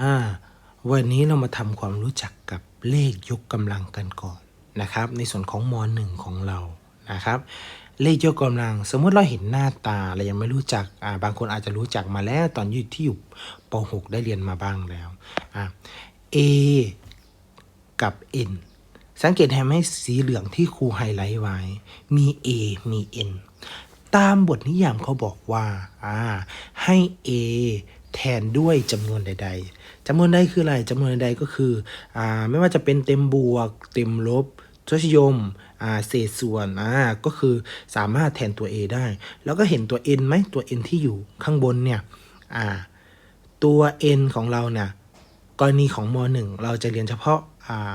อ่าวันนี้เรามาทำความรู้จักกับเลขยกกำลังกันก่อนนะครับ ในส่วนของม .1 ของเรานะครับ เลขยกกำลัง สมมติเราเห็นหน้าตาเรายังไม่รู้จักอ่าบางคนอาจจะรู้จักมาแล้วตอนอยู่ที่อยู่ป .6 ได้เรียนมาบ้างแล้วอ่า A กับ N สังเกตเห็นไหมสีเหลืองที่ครูไฮไลท์ไว้ มี A มี N ตามบทนิยามเขาบอกว่าอ่าให้ A แทนด้วยจำนวนใด ๆ จำนวนใดคืออะไรจำนวนใดก็คืออ่าไม่ว่าจะเป็นเต็มบวก เต็มลบทศนิยมเศษส่วนก็คือสามารถแทนตัว A ได้ แล้วก็เห็นตัว N ไหมตัว N ที่อยู่ข้างบนเนี่ยตัว N ของเราเนี่ยกรณีของม .1 เราจะเรียนเฉพาะา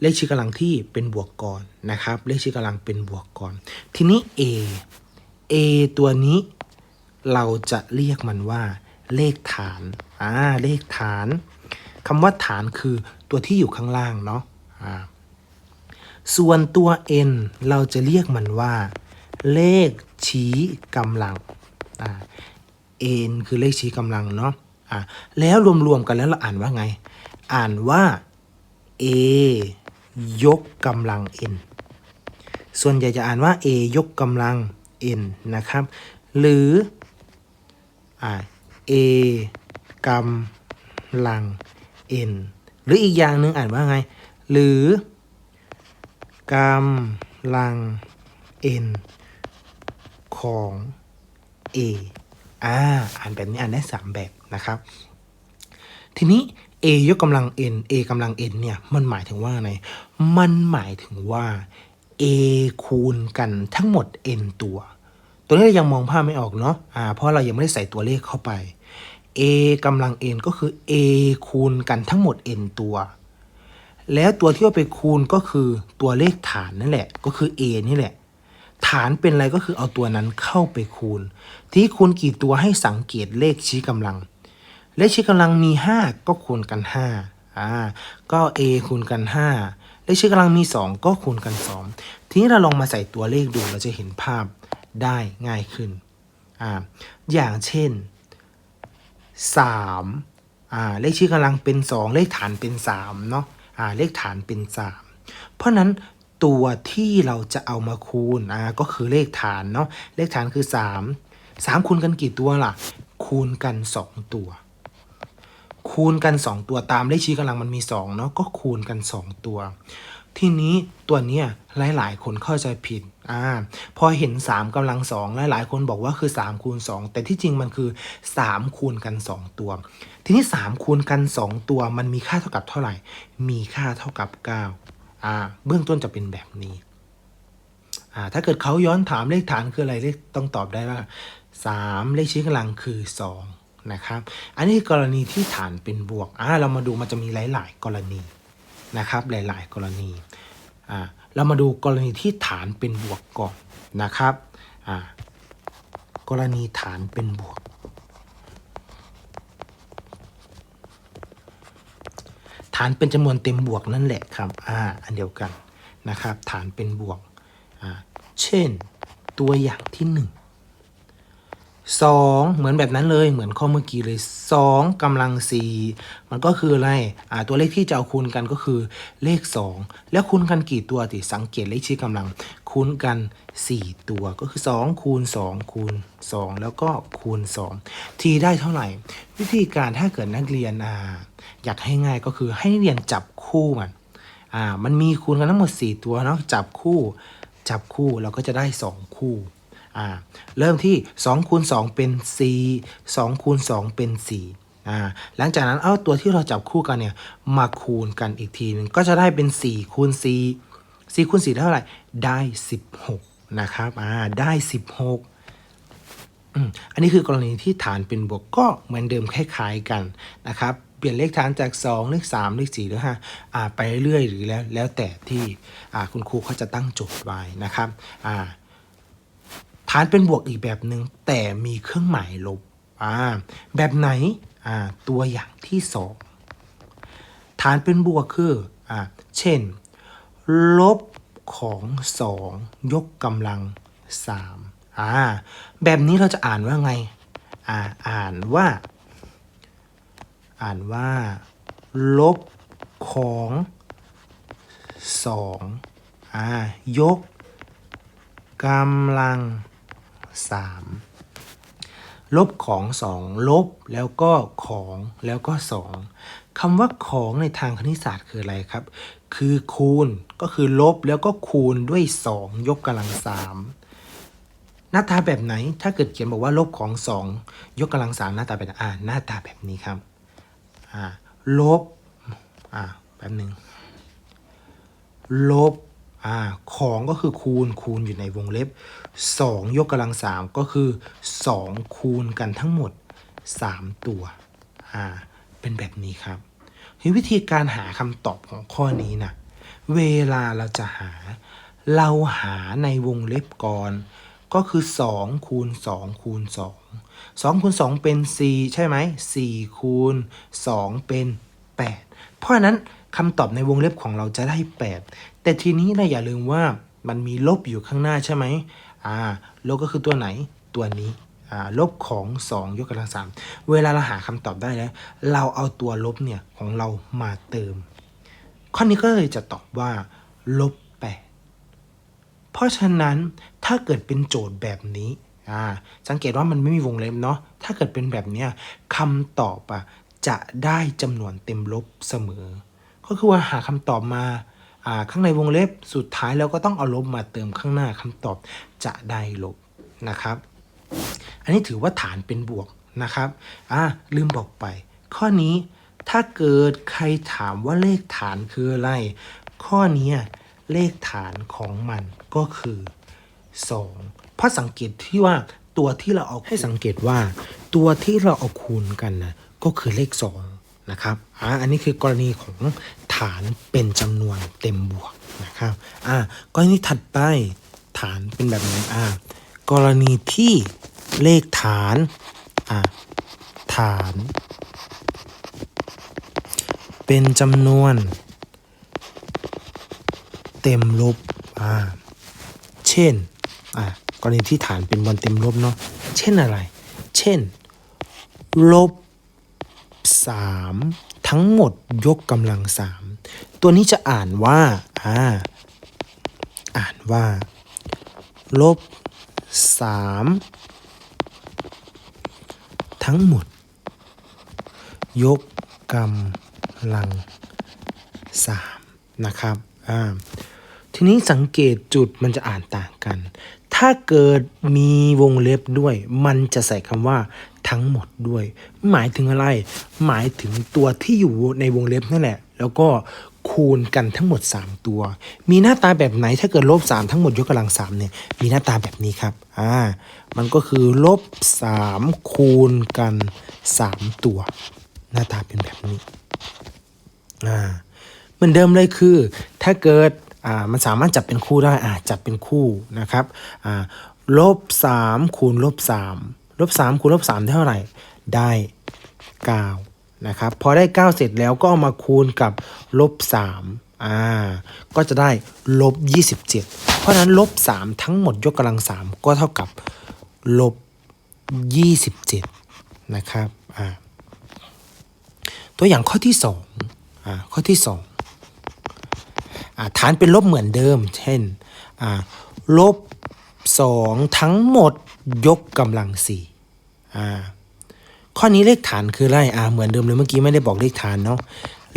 เลขชี้กำลังที่เป็นบวกก่อนนะครับ เลขชี้กำลังเป็นบวกก่อน ทีนี้ a a ตัวนี้เราจะเรียกมันว่า เลขฐาน อ่า เลขฐาน คำว่าฐานคือตัวที่อยู่ข้างล่างเนาะ อ่า ส่วนตัว n เราจะเรียกมันว่า เลขชี้กำลัง อ่า n คือเลขชี้กำลังเนาะ อ่า แล้วรวมๆกันแล้วเราอ่านว่าไง อ่านว่า a ยกกำลัง n ส่วนใหญ่จะอ่านว่า a ยกกำลัง n นะครับ หรืออ่า a กำลัง n หรืออีกอย่างหนึ่งอ่านว่าไง หรือกำลัง n ของ a อ่าอ่านแบบนี้อ่านได้ 3 แบบนะครับ ทีนี้ a ยกกำลัง n a กำลัง n เนี่ยมันหมายถึงว่าไงมันหมายถึงว่า a คูณกันทั้งหมด n ตัว ตัวนี้เรายังมองภาพไม่ออกเนาะอ่าเพราะเรายังไม่ได้ใส่ตัวเลขเข้าไป a กำลัง n ก็คือ a คูณกันทั้งหมด n ตัว แล้วตัวที่เอาไปคูณก็คือตัวเลขฐานนั่นแหละ ก็คือ a นี่แหละ ฐานเป็นอะไรก็คือเอาตัวนั้นเข้าไปคูณ ที่คูณกี่ตัวให้สังเกตเลขชี้กำลัง เลขชี้กำลังมี 5 ก็คูณกัน 5 อ่า ก็ a คูณกัน 5 เลขชี้กำลังมี 2 ก็คูณกัน 2 ทีนี้เราลองมาใส่ตัวเลขดูเราจะเห็นภาพได้ง่ายขึ้น อ่า อย่างเช่น 3อ่าเลขชี้กำลังเป็น 2 เลขฐานเป็น3เนาะอ่าเลขฐานเป็น 3 เพราะนั้นตัวที่เราจะเอามาคูณอ่าก็คือเลขฐานเนาะเลขฐานคือ 3 3 คูณกันกี่ตัวล่ะ คูณกัน 2 ตัว คูณกัน 2 ตัวตามเลขชี้กำลังมันมี2เนาะก็คูณกัน 2 ตัว ทีนี้ตัวเนี้ยหลาย ๆ คนเข้าใจผิด อ่าพอเห็น 3กำลัง2หลายๆ คนบอกว่าคือ 3 คูณ 2 แต่ที่จริงมันคือ 3 คูณกัน 2 ตัว ทีนี้ 3 คูณกัน 2 ตัวมันมีค่าเท่ากับเท่าไหร่ มีค่าเท่ากับ9อ่าเบื้องต้นจะเป็นแบบนี้อ่าถ้าเกิดเขาย้อนถามเลขฐานคืออะไรเลขต้องตอบได้ว่า 3 เลขชี้กำลังคือ 2 นะครับ อันนี้กรณีที่ฐานเป็นบวกอ่าเรามาดูมันจะมีหลาย ๆ กรณีนะครับหลาย ๆ กรณีอ่า เรามาดูกรณีที่ฐานเป็นบวกก่อนนะครับกรณีฐานเป็นบวก ฐานเป็นจำนวนเต็มบวกนั่นแหละครับอ่าอันเดียวกันนะครับ ฐานเป็นบวก เช่นตัวอย่างที่หนึ่ง สองเหมือนแบบนั้นเลยเหมือนข้อเมื่อกี้เลยสองกำลังสี่มันก็คืออะไรอ่าตัวเลขที่จะเอาคูณกันก็คือเลขสองแล้วคูณกันกี่ตัวติสังเกตเลขชี้กำลัง คูณกันสี่ตัวก็คือสองคูณสองคูณสองแล้วก็คูณสองทีได้เท่าไหร่ วิธีการถ้าเกิดนักเรียนอ่าอยากให้ง่ายก็คือให้นักเรียนจับคู่มันอ่ามันมีคูณกันทั้งหมดสี่ตัวเนาะจับคู่จับคู่เราก็จะได้สองคู่ อ่าเริ่มที่2คูณ2เป็น 4 2คูณ2เป็น 4อ่าหลังจากนั้นเอาตัวที่เราจับคู่กันเนี่ยมาคูณกันอีกทีหนึงก็จะได้เป็น 4คูณ4 4คูณ4ได้เท่าไหร่ ได้ 16 นะครับ อ่า ได้ 16อันนี้คือกรณีที่ฐานเป็นบวกก็เหมือนเดิมคล้ายๆกันนะครับ เปลี่ยนเลขฐานจาก 2 เลข 3 เลข4เลข5อ่าไปเรื่อยๆหรือแล้วแล้วแต่ที่อ่าคุณครูเขาจะตั้งโจทย์ไว้นะครับอ่าานเป็นบวกอีกแบบหนึ่งแต่มีเครื่องหมายลบอ่าแบบไหนอ่าตัวอย่างที่สองฐานเป็นบวกคืออ่าเช่น ลบของสองยกกำลังสามอ่าแบบนี้เราจะอ่านว่าไงอ่าอ่านว่า อ่านว่า ลบของสองอ่ายกกำลัง สามลบของสองลบแล้วก็ของแล้วก็สองคำว่าของในทางคณิตศาสตร์คืออะไรครับ คือคูณก็คือลบแล้วก็คูณด้วย 2 ยกกำลังสามหน้าตาแบบไหนถ้าเกิดเขียนบอกว่าลบของ 2 ยกกำลังสามหน้าตาแบบอ่าหน้าตาแบบนี้ครับอ่าลบอ่าแป๊บหนึ่งลบอ่าของก็คือคูณคูณอยู่ในวงเล็บ 2 ยกกำลัง 3 ก็คือ 2 คูณกันทั้งหมด 3 ตัว อ่า เป็นแบบนี้ครับวิธีการหาคำตอบของข้อนี้นะเวลาเราจะหา เราหาในวงเล็บก่อนก็คือ 2 คูณ 2 คูณ 2 2 คูณ 2 เป็น 4 ใช่ไหม4คูณ 2 เป็น 8 เพราะฉะนั้นคำตอบในวงเล็บของเราจะได้ 8 แต่ทีนี้เราอย่าลืมว่ามันมีลบอยู่ข้างหน้าใช่ไหม อ่าลบก็คือตัวไหนตัวนี้อ่าลบของ 2 ยกกำลัง3เวลาเราหาคำตอบได้แล้ว เราเอาตัวลบเนี่ยของเรามาเติม ข้อนี้ก็เลยจะตอบว่าลบ8เพราะฉะนั้นถ้าเกิดเป็นโจทย์แบบนี้อ่าสังเกตว่ามันไม่มีวงเล็บเนาะถ้าเกิดเป็นแบบเนี้ยคำตอบอะจะได้จำนวนเต็มลบเสมอ ก็คือว่าหาคำตอบมา ข้างในวงเล็บสุดท้ายแล้วก็ต้องเอาลบมาเติมข้างหน้าคำตอบจะได้ลบนะครับ อันนี้ถือว่าฐานเป็นบวกนะครับอ่าลืมบอกไป ข้อนี้ถ้าเกิดใครถามว่าเลขฐานคืออะไร ข้อนี้เลขฐานของมันก็คือ 2 เพราะสังเกตที่ว่าตัวที่เราเอาให้สังเกตว่า ตัวที่เราเอาคูณกันนะก็คือเลข 2 นะครับอ่าอันนี้คือกรณีของฐานเป็นจำนวนเต็มบวกนะครับอ่ากรณีถัดไปฐานเป็นแบบไหนอ่ากรณีที่เลขฐานอ่าฐาน เป็นจำนวน เต็มลบอ่าเช่นอ่ากรณีที่ฐานเป็นบอลเต็มลบเนาะเช่นอะไร เช่น ลบ สามทั้งหมดยกกำลังสามตัวนี้จะอ่านว่าอ่าอ่านว่า ลบสามทั้งหมด ยกกำลังสามนะครับอ่าทีนี้สังเกตจุดมันจะอ่านต่างกัน ถ้าเกิดมีวงเล็บด้วย มันจะใส่คำว่าทั้งหมดด้วย หมายถึงอะไร หมายถึงตัวที่อยู่ในวงเล็บนั่นแหละ แล้วก็คูณกันทั้งหมด 3 ตัว มีหน้าตาแบบไหนถ้าเกิดลบ3ทั้งหมดยกกำลัง3เนี่ย มีหน้าตาแบบนี้ครับ อ่า มันก็คือลบ3คูณกัน 3 ตัว หน้าตาเป็นแบบนี้ อ่า เหมือนเดิมเลยคือ ถ้าเกิด อ่ามันสามารถจับเป็นคู่ได้อ่าจับเป็นคู่นะครับอ่าลบสามคูณลบสามลบสามคูณลบสามเท่าไหร่ ได้เก้านะครับพอได้เก้าเสร็จแล้วก็เอามาคูณกับลบสามอ่าก็จะได้ลบยี่สิบเจ็ดเพราะนั้นลบสามทั้งหมดยกกำลังสามก็เท่ากับลบยี่สิบเจ็ดนะครับอ่าตัวอย่างข้อที่สองอ่าข้อที่สอง ฐานเป็นลบเหมือนเดิม เช่นลบสองทั้งหมดยกกำลังสี่ข้อนี้เลขฐานคืออะไรอ่าเหมือนเดิมเลยเมื่อกี้ไม่ได้บอกเลขฐานเนาะ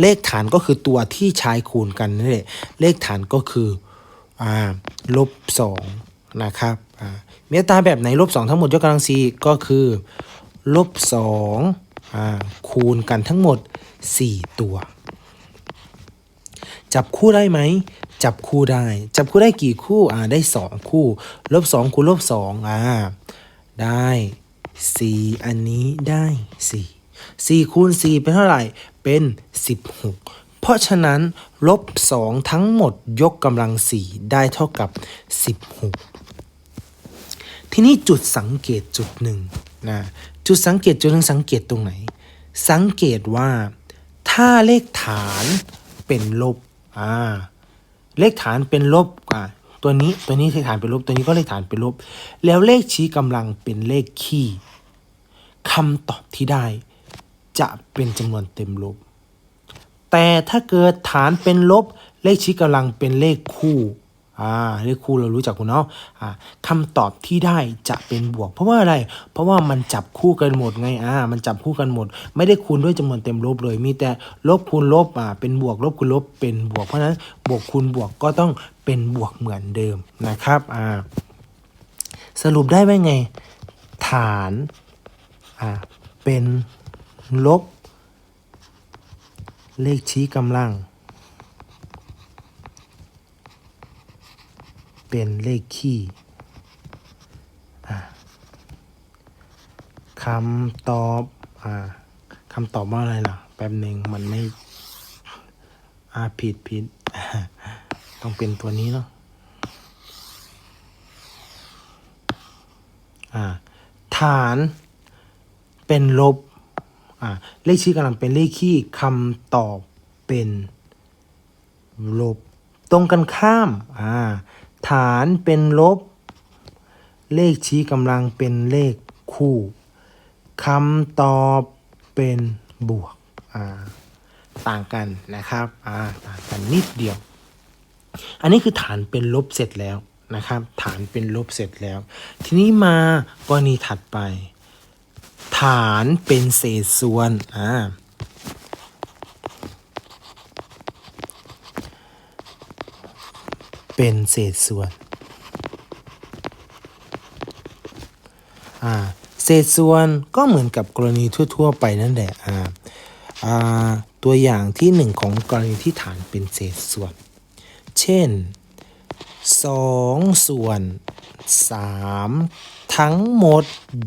เลขฐานก็คือตัวที่ใช้คูณกันนั่นแหละเลขฐานก็คืออ่าลบสองนะครับอ่ามีอัตราแบบไหนลบสองทั้งหมดยกกำลังสี่ก็คือลบสองอ่าคูณกันทั้งหมด 4 ตัว จับคู่ได้ไหม จับคู่ได้ จับคู่ได้กี่คู่อ่าได้ 2 คู่ ลบ 2 คูณลบ2อ่าได้ 4 อันนี้ได้ 4 4 คูณ 4 เป็นเท่าไหร่ เป็น 16 เพราะฉะนั้น ลบ 2 ทั้งหมดยกกำลัง 4 ได้เท่ากับ 16 ทีนี้จุดสังเกตจุดหนึ่งนะจุดสังเกตจุดหนึ่งสังเกตตรงไหน สังเกตว่า ถ้าเลขฐานเป็นลบ อ่า เลขฐานเป็นลบอ่าตัวนี้ตัวนี้เลขฐานเป็นลบ ตัวนี้ก็เลขฐานเป็นลบ แล้วเลขชี้กำลังเป็นเลขคี่คำตอบที่ได้ จะเป็นจำนวนเต็มลบ แต่ถ้าเกิดฐานเป็นลบ เลขชี้กำลังเป็นเลขคู่ อ่าเลขคู่เรารู้จักคุณเนาะอ่าคำตอบที่ได้จะเป็นบวก เพราะว่าอะไร เพราะว่ามันจับคู่กันหมดไงอ่ามันจับคู่กันหมด ไม่ได้คูณด้วยจำนวนเต็มลบเลย มีแต่ลบคูณลบอ่าเป็นบวกลบคูณลบเป็นบวก เพราะฉะนั้นบวกคูณบวกก็ต้องเป็นบวกเหมือนเดิมนะครับอ่าสรุปได้ว่าไง ฐานอ่าเป็นลบ เลขชี้กำลัง เป็นเลขคี่คำตอบอคำตอบว่าอะไรล่ะ แป๊บหนึ่งมันไม่ อ่าผิดผิด ต้องเป็นตัวนี้เนาะอ่า ฐานเป็นลบ อ่า เลขชี้กำลังเป็นเลขคี่คำตอบเป็นลบ ตรงกันข้าม อ่า ฐานเป็นลบ เลขชี้กำลังเป็นเลขคู่คำตอบเป็นบวกต่างกันนะครับต่างกันนิดเดียว อันนี้คือฐานเป็นลบเสร็จแล้วนะครับ ฐานเป็นลบเสร็จแล้ว ทีนี้มากรณีถัดไป ฐานเป็นเศษส่วนอ่า เป็นเศษส่วน อ่า เศษส่วนก็เหมือนกับกรณีทั่ว ๆ ไปนั่นแหละ อ่า อ่า ตัวอย่างที่หนึ่งของกรณีที่ฐานเป็นเศษส่วน เช่น 2 ส่วน 3 ทั้งหมด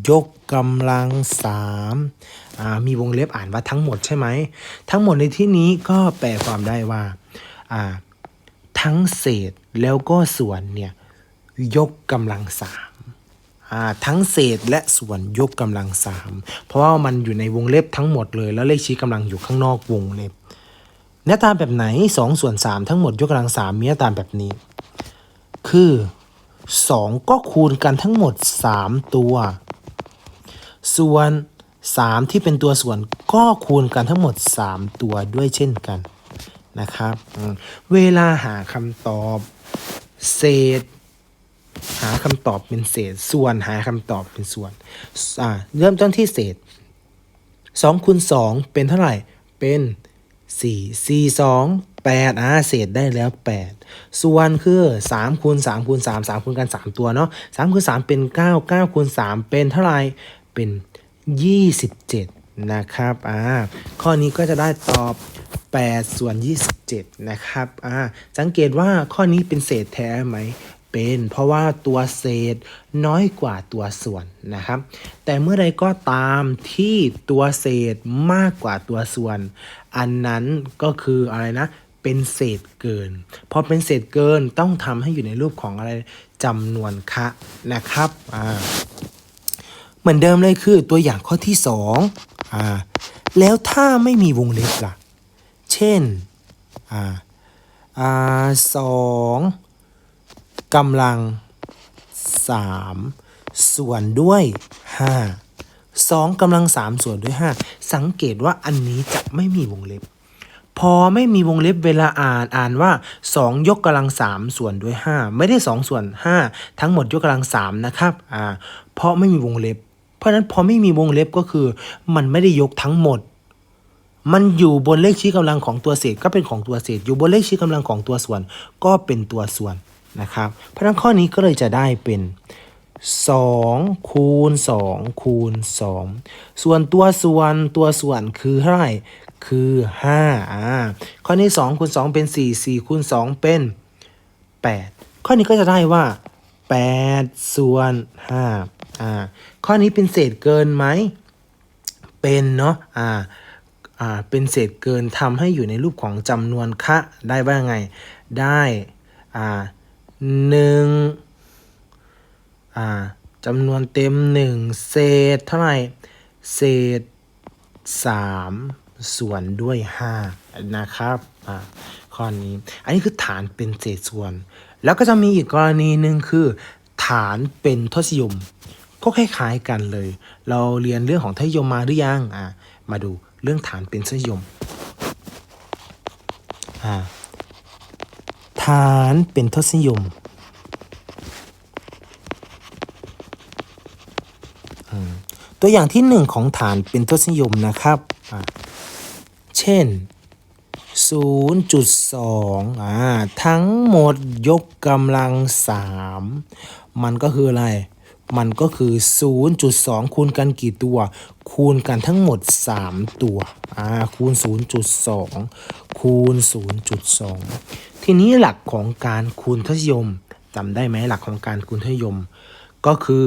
ยกกำลัง 3 อ่า มีวงเล็บอ่านว่าทั้งหมดใช่ไหม ทั้งหมดในที่นี้ก็แปลความได้ว่า อ่า ทั้งเศษแล้วก็ส่วนเนี่ยยกกำลังสามทั้งเศษและส่วนยกกำลังสามเพราะว่ามันอยู่ในวงเล็บทั้งหมดเลย แล้วเลขชี้กำลังอยู่ข้างนอกวงเล็บหน้าตาแบบไหน2ส่วน3ทั้งหมดยกกำลัง3มีหน้าตาแบบนี้ คือ 2 ก็คูณกันทั้งหมด 3 ตัว ส่วน 3 ที่เป็นตัวส่วนก็คูณกันทั้งหมด 3 ตัวด้วยเช่นกัน นะครับ เวลาหาคำตอบ เศษ หาคำตอบเป็นเศษ ส่วนหาคำตอบเป็นส่วนเริ่มต้นที่เศษ2คูณ2เป็นเท่าไหร่ เป็น 4 4 2 8อ่าเศษได้แล้ว 8 ส่วนคือ3คูณ3คูณ3 3คูณกัน 3 ตัวเนาะ3คูณ3เป็น 9 9คูณ3เป็นเท่าไหร่ เป็น 27 นะครับ อ่า ข้อนี้ก็จะได้ตอบ 8 ส่วน 27 นะครับ อ่า สังเกตว่าข้อนี้เป็นเศษแท้ไหม เป็น เพราะว่าตัวเศษน้อยกว่าตัวส่วนนะครับ แต่เมื่อใดก็ตามที่ตัวเศษมากกว่าตัวส่วน อันนั้นก็คืออะไรนะ เป็นเศษเกิน พอเป็นเศษเกินต้องทำให้อยู่ในรูปของอะไรจำนวนคะนะครับ อ่า เหมือนเดิมเลยคือตัวอย่างข้อที่สองอ่า แล้วถ้าไม่มีวงเล็บล่ะ เช่นอ่าอ่าสองกำลังสามส่วนด้วยห้าสองกำลังสามส่วนด้วยห้าสังเกตว่าอันนี้จะไม่มีวงเล็บ พอไม่มีวงเล็บเวลาอ่านอ่านว่า2ยกกำลัง3ส่วนด้วย5ไม่ได้2ส่วน5ทั้งหมดยกกำลัง3นะครับอ่าเพราะไม่มีวงเล็บ เพราะนั้นพอไม่มีวงเล็บก็คือ มันไม่ได้ยกทั้งหมด มันอยู่บนเลขชี้กำลังของตัวเศษก็เป็นของตัวเศษ อยู่บนเลขชี้กำลังของตัวส่วน ก็เป็นตัวส่วนนะครับ เพราะนั้นข้อนี้ก็เลยจะได้เป็น2คูณ2คูณ2 ส่วนตัวส่วนตัวส่วนคือเท่าไหร่คือ5อ่าข้อนี้2คูณ2เป็น 4 4คูณ2เป็น 8 ข้อนี้ก็จะได้ว่า 8 ส่วน5อ่าข้อนี้เป็นเศษเกินไหมเป็นเนาะอ่า เป็นเศษเกินทำให้อยู่ในรูปของจำนวนคะได้ว่าไง ได้หนึ่งจำนวนเต็มหนึ่งเศษเท่าไหร่ เศษสามส่วนด้วยห้านะครับข้อนี้ อันนี้คือฐานเป็นเศษส่วน แล้วก็จะมีอีกกรณีหนึ่งคือ ฐานเป็นทศนิยม ก็คล้ายๆกันเลย เราเรียนเรื่องของทศนิยมมาหรือยังอ่ามาดู เรื่องฐานเป็นทศนิยมฐานเป็นทศนิยมตัวอย่างที่หนึ่งของฐานเป็นทศนิยมนะครับอ่าเช่น 0.2อ่าทั้งหมดยกกำลัง 3 มันก็คืออะไร มันก็คือ 0.2 คูณกันกี่ตัว คูณกันทั้งหมด 3 ตัวอ่าคูณ 0.2 คูณ 0.2 ทีนี้หลักของการคูณทศนิยมจำได้ไหมหลักของการคูณทศนิยม ก็คือ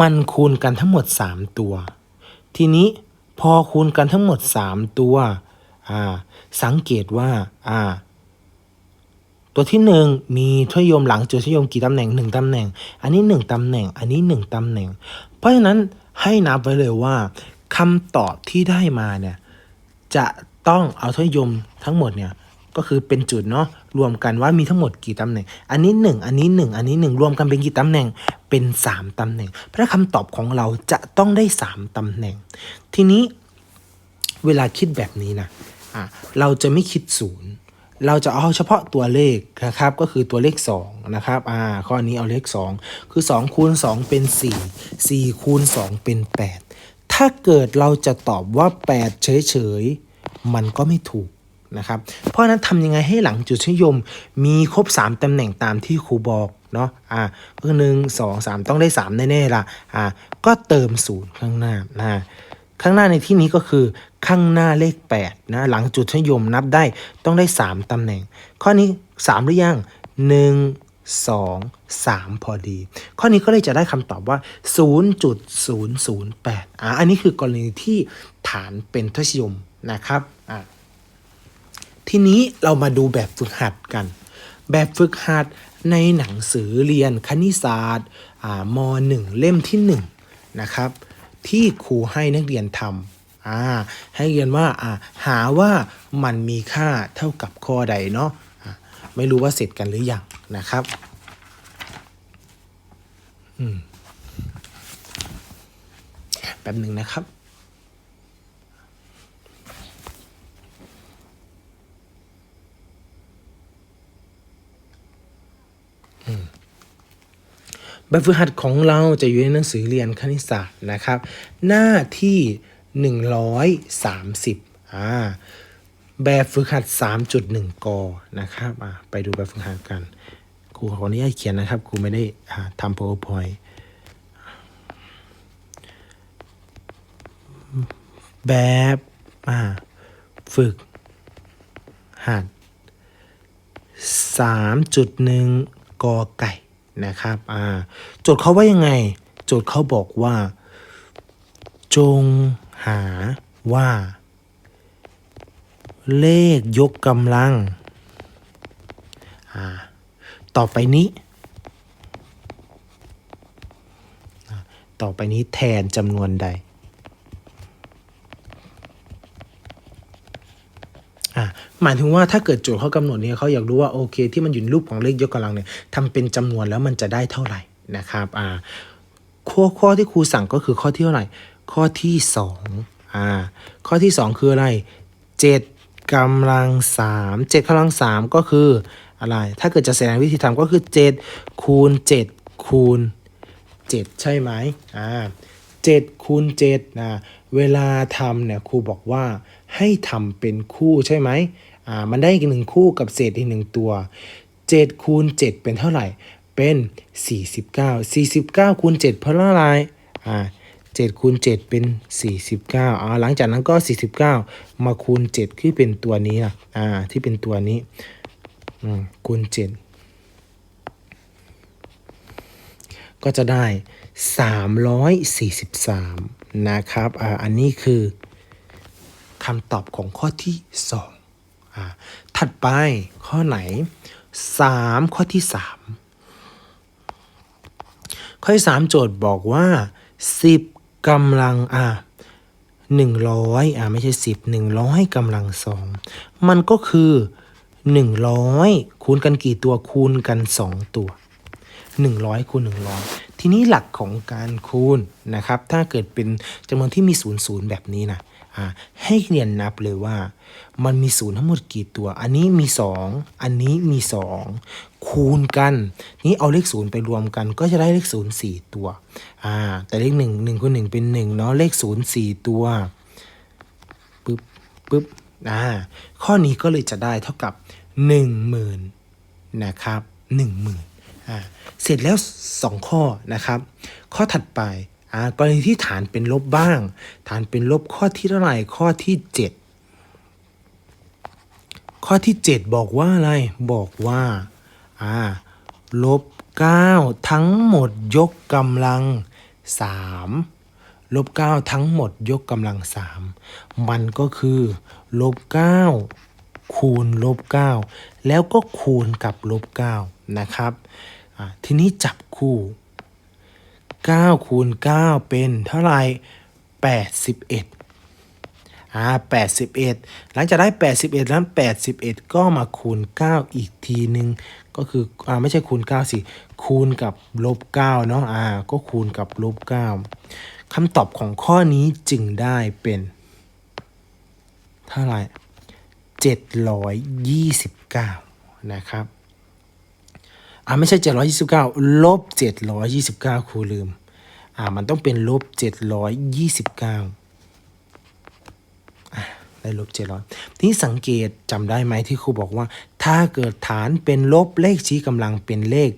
มันคูณกันทั้งหมด 3 ตัว ทีนี้พอคูณกันทั้งหมด 3 ตัวอ่าสังเกตว่าอ่า ตัวที่หนึ่งมีทศนิยมหลังจุดทศนิยมกี่ตำแหน่งหนึ่งตำแหน่ง อันนี้หนึ่งตำแหน่ง อันนี้หนึ่งตำแหน่ง เพราะฉะนั้นให้นับไว้เลยว่าคำตอบที่ได้มาเนี่ยจะต้องเอาทศนิยมทั้งหมดเนี่ยก็คือเป็นจุดเนาะรวมกันว่ามีทั้งหมดกี่ตำแหน่ง อันนี้หนึ่งอันนี้หนึ่งอันนี้หนึ่งรวมกันเป็นกี่ตำแหน่งเป็นสามตำแหน่ง เพราะคำตอบของเราจะต้องได้สามตำแหน่ง ทีนี้เวลาคิดแบบนี้นะอะเราจะไม่คิดศูนย์ เราจะเอาเฉพาะตัวเลขนะครับก็คือตัวเลข2นะครับอ่าข้อนี้เอาเลข 2 คือ 2 คูณ 2 เป็น 4 4 คูณ 2 เป็น 8 ถ้าเกิดเราจะตอบว่า 8 เฉยๆ มันก็ไม่ถูกนะครับเพราะนั้นทำยังไงให้หลังจุดนิยมมีครบ 3ตำแหน่งตามที่ครูบอกเนาะอ่าก็หนึ่งสองสามต้องได้ 3 แน่ๆล่ะอ่าก็เติมศูนย์ข้างหน้านะข้างหน้าในที่นี้ก็คือ ข้างหน้าเลข8นะหลังจุดนิยมนับได้ต้องได้ 3 ตำแหน่ง ข้อนี้ 3 หรือยัง 1 2 3 พอดี ข้อนี้ก็เลยจะได้คำตอบว่า 0.008อ่าอันนี้คือกรณีที่ฐานเป็นทศยมนะครับอ่าทีนี้เรามาดูแบบฝึกหัดกัน แบบฝึกหัดในหนังสือเรียนคณิตศาสตร์อ่าม1 เล่มที่1นะครับที่ครูให้นักเรียนทำ อ่าให้เรียนว่าอ่าหาว่ามันมีค่าเท่ากับข้อใดเนาะอ่าไม่รู้ว่าเสร็จกันหรือยังนะครับอืมแป๊บหนึ่งนะครับแบบฝึกหัดของเราจะอยู่ในหนังสือเรียนคณิตศาสตร์นะครับ หน้าที่ 130อ่าแบบฝึกหัด 3.1 กนะครับอ่าไปดูแบบฝึกหัดกันครูขออนุญาตเขียนนะครับครูไม่ได้อ่าทำ powerpoint แบบอ่าฝึกหัด 3.1 กอไก่นะครับอ่าโจทย์เขาว่ายังไง โจทย์เขาบอกว่า จง หาว่า เลขยกกำลัง ต่อไปนี้ ต่อไปนี้แทนจำนวนใดหมายถึงว่าถ้าเกิดโจทย์เขากำหนดเนี่ยเขาอยากรู้ว่าโอเค ที่มันอยู่ในรูปของเลขยกกำลังเนี่ยทำเป็นจำนวนแล้วมันจะได้เท่าไหร่นะครับอ่าข้อข้อที่ครูสั่งก็คือข้อที่เท่าไหร่ ข้อที่สองอ่าข้อที่สองคืออะไรเจ็ดกำลังสามเจ็ดกำลังสามก็คืออะไร ถ้าเกิดจะแสดงวิธีทำก็คือเจ็ดคูณเจ็ดคูณ 7 ใช่ไหมอ่า7คูณ7นะเวลาทำเนี่ยครูบอกว่าให้ทำเป็นคู่ใช่ไหมอ่ามันได้อีกหนึ่งคู่กับเศษอีกหนึ่งตัว7คูณ7เป็นเท่าไหร่เป็น 49 49คูณ7เพราะอะไรอ่า 7คูณ7เป็น 49อ่าหลังจากนั้นก็ 49 มาคูณ 7 คือเป็นตัวนี้นะอ่าที่เป็นตัวนี้อืมคูณ 7 ก็จะได้ 343 นะครับอ่าอันนี้คือคำตอบของข้อที่ 2อ่าถัดไปข้อไหน 3 ข้อที่ 3 ข้อที่ 3 โจทย์บอกว่า 10 กำลังอ่า100อ่าไม่ใช่10 100กำลังสองมันก็คือ100คูณกันกี่ตัวคูณกัน2ตัว100คูณ100ทีนี้หลักของการคูณนะครับ ถ้าเกิดเป็นจำนวนที่มี0 0แบบนี้นะ ให้เรียนนับเลยว่า มันมีศูนย์ทั้งหมดกี่ตัว อันนี้มีสองอันนี้มีสองคูณกัน นี้เอาเลขศูนย์ไปรวมกัน ก็จะได้เลขศูนย์สี่ตัวอ่าแต่เลขหนึ่งหนึ่งคูณหนึ่งเป็นหนึ่งเนาะเลขศูนย์สี่ตัวปึ๊บปึ๊บอ่าข้อนี้ก็เลยจะได้เท่ากับหนึ่งหมื่นนะครับหนึ่งหมื่นอ่าเสร็จแล้วสองข้อนะครับ ข้อถัดไป กรณีที่ฐานเป็นลบบ้าง ฐานเป็นลบข้อที่เท่าไหร่ข้อที่เจ็ดข้อที่ 7 บอกว่าอะไร บอกว่าลบ 9 ทั้งหมดยกกำลัง 3 ลบ 9 ทั้งหมดยกกำลัง 3 มันก็คือลบ 9 คูณลบ 9 แล้วก็คูณกับลบ 9 นะครับทีนี้จับคู่ 9คูณ9เป็นเท่าไหร่81อ่า81 หลังจากได้ 81นั้น81 ก็มาคูณ 9 อีกทีหนึ่งก็คืออ่าไม่ใช่คูณ 9 สิ คูณกับลบ9เนาะอ่าก็คูณกับลบ9คำตอบของข้อนี้จึงได้เป็นเท่าไหร่729 นะครับ อ่าไม่ใช่ 729 ลบ 729 ครูลืม อ่ามันต้องเป็นลบ 729ได้ลบเจ็ดร้อยทีนี้สังเกตจำได้ไหมที่ครูบอกว่า ถ้าเกิดฐานเป็นลบเลขชี้กำลังเป็นเลข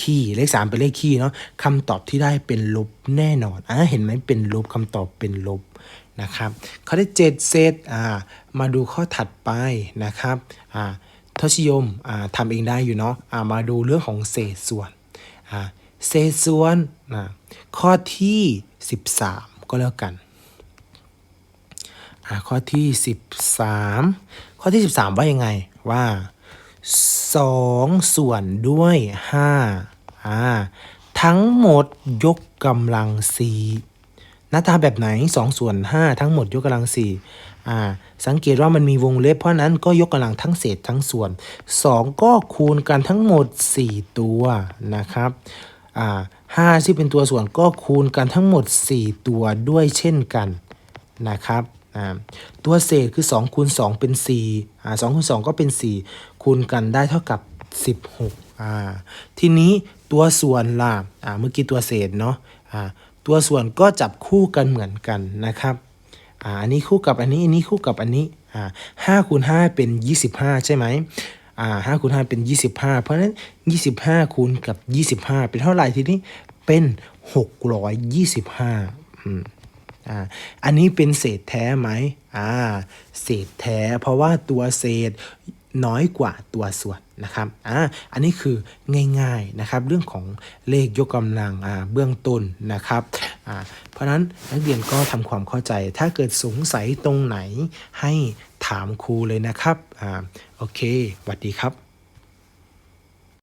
คี่เลขสามเป็นเลขคี่เนาะคำตอบที่ได้เป็นลบแน่นอนอะเห็นไหมเป็นลบคำตอบเป็นลบนะครับข้อที่เจ็ดเซตอ่ามาดูข้อถัดไปนะครับอ่า ทศนิยมอ่าทำเองได้อยู่เนาะมาดูเรื่องของเศษส่วนเศษส่วนข้อที่ 13 ก็แล้วกันข้อที่ 13 ข้อที่ 13 ว่ายังไงว่า 2 ส่วนด้วย5อ่าทั้งหมดยกกำลัง4หน้าตาแบบไหน 2 ส่วน 5 ทั้งหมดยกกำลัง4อ่ สังเกตว่ามันมีวงเล็บเพราะนั้นก็ยกกำลังทั้งเศษทั้งส่วน 2 ก็คูณกันทั้งหมด 4 ตัวนะครับห้าที่เป็นตัวส่วนก็คูณกันทั้งหมด 4 ตัวด้วยเช่นกันนะครับตัวเศษคือ2คูณ2เป็น4อ่า2คูณ2ก็เป็น 4 คูณกันได้เท่ากับ 16อ่าทีนี้ตัวส่วนล่ะอ่าเมื่อกี้ตัวเศษเนาะอ่าตัวส่วนก็จับคู่กันเหมือนกันนะครับ อ่าอันนี้คู่กับอันนี้ อันนี้คู่กับอันนี้อ่าห้าคูณห้าเป็น25ใช่ไหมอ่าห้าคูณห้าเป็น25เพราะฉะนั้น25คูณกับ25เป็นเท่าไหร่ทีนี้เป็น625อืมอ่าอันนี้เป็นเศษแท้ไหมอ่าเศษแท้เพราะว่าตัวเศษ น้อยกว่าตัวส่วนนะครับอ่าอันนี้คือง่ายๆนะครับเรื่องของเลขยกกำลังอ่าเบื้องต้นนะครับอ่าเพราะฉะนั้นนักเรียนก็ทำความเข้าใจ ถ้าเกิดสงสัยตรงไหนให้ถามครูเลยนะครับอ่าโอเคสวัสดีครับ